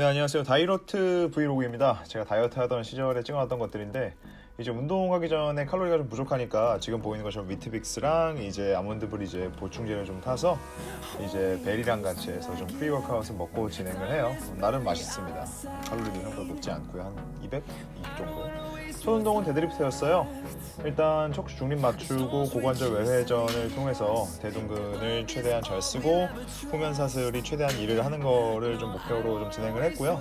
네 안녕하세요. 다이어트 브이로그입니다. 제가 다이어트 하던 시절에 찍어놨던 것들인데 이제 운동하기 전에 칼로리가 좀 부족하니까 지금 보이는 것처럼 위트빅스랑 이제 아몬드 브리제 보충제를 좀 타서 이제 베리랑 같이 해서 좀 프리 워크아웃을 먹고 진행을 해요 나름 맛있습니다 칼로리도 생각보다 높지 않고요 한 200? 2 정도 첫 운동은 데드리프트였어요 일단 척추 중립 맞추고 고관절 외회전을 통해서 대둔근을 최대한 잘 쓰고 후면 사슬이 최대한 일을 하는 거를 좀 목표로 좀 진행을 했고요.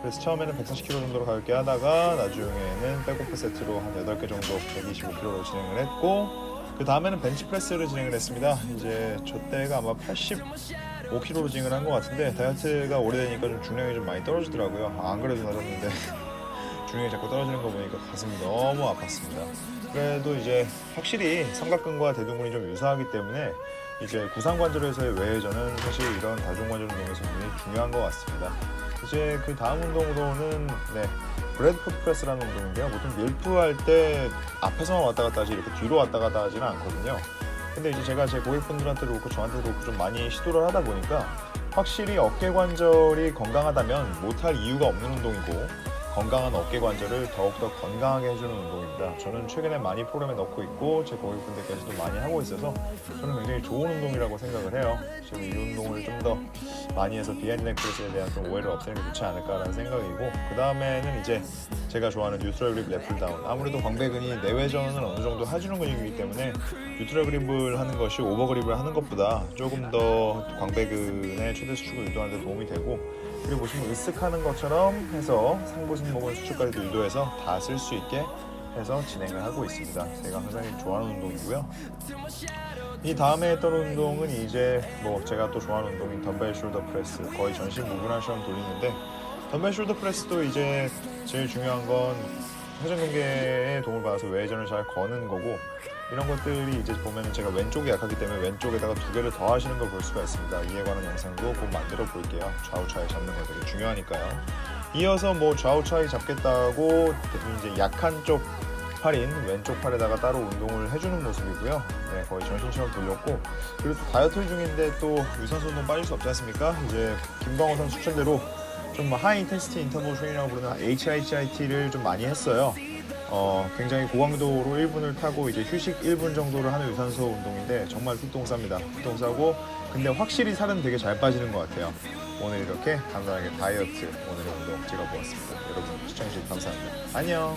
그래서 처음에는 140kg 정도로 가볍게 하다가 나중에는 백오프 세트로 한 8개 정도 125kg로 진행을 했고 그 다음에는 벤치프레스를 진행을 했습니다. 이제 저 때가 아마 85kg로 진행을 한 것 같은데 다이어트가 오래되니까 좀 중량이 좀 많이 떨어지더라고요. 아, 안 그래도 나졌는데 중량이 자꾸 떨어지는 거 보니까 가슴이 너무 아팠습니다. 그래도 이제 확실히 삼각근과 대둔근이 좀 유사하기 때문에 이제 구상관절에서의 외회전은 사실 이런 다중관절 운동에서 굉장히 중요한 것 같습니다. 이제 그 다음 운동으로는 네 브레드푸드 프레스라는 운동인데요. 보통 밀프할 때 앞에서만 왔다 갔다 하지 이렇게 뒤로 왔다 갔다 하지는 않거든요. 근데 이제 제가 제 고객분들한테도 그렇고 저한테도 그렇고 좀 많이 시도를 하다 보니까 확실히 어깨 관절이 건강하다면 못할 이유가 없는 운동이고 건강한 어깨 관절을 더욱더 건강하게 해주는 운동입니다. 저는 최근에 많이 프로그램에 넣고 있고 제 고객분들께서도 많이 하고 있어서 저는 굉장히 좋은 운동이라고 생각을 해요. 지금 이 운동을 좀 더 많이 해서 비하인드 넥크레스에 대한 좀 오해를 없애는 게 좋지 않을까라는 생각이고 그 다음에는 이제 제가 좋아하는 뉴트럴 그립 레플 다운 아무래도 광배근이 내외전을 어느 정도 해주는 근육이기 때문에 뉴트럴 그립을 하는 것이 오버 그립을 하는 것보다 조금 더 광배근의 최대 수축을 유도하는 데 도움이 되고 그리고 보시면 으쓱하는 것처럼 해서 상부 승모근 수축까지도 유도해서 다 쓸 수 있게 해서 진행을 하고 있습니다. 제가 굉장히 좋아하는 운동이고요. 이 다음에 했던 운동은 이제 뭐 제가 또 좋아하는 운동인 덤벨 숄더 프레스 거의 전신 무분할처럼 돌리는데 덤벨 숄더 프레스도 이제 제일 중요한 건 회전근개의 도움을 받아서 외전을 잘 거는 거고 이런 것들이 이제 보면 제가 왼쪽이 약하기 때문에 왼쪽에다가 두 개를 더 하시는 걸 볼 수가 있습니다. 이에 관한 영상도 곧 만들어 볼게요. 좌우 차이 잡는 거 되게 중요하니까요. 이어서 뭐 좌우 차이 잡겠다고 이제 약한 쪽 팔인 왼쪽 팔에다가 따로 운동을 해주는 모습이고요. 네, 거의 전신처럼 돌렸고 그리고 또 다이어트 중인데 또 유산소 운동 빠질 수 없지 않습니까? 이제 김광호 선수 추천대로 좀 하이 인텐시티 인터벌 트레이닝이라고 부르는 HIIT를 좀 많이 했어요. 어, 굉장히 고강도로 1분을 타고 이제 휴식 1분 정도를 하는 유산소 운동인데 정말. 핏똥 싸고 근데 확실히 살은 되게 잘 빠지는 것 같아요. 오늘 이렇게 간단하게 다이어트 오늘의 운동 찍어보았습니다. 여러분 시청해주셔서 감사합니다. 안녕.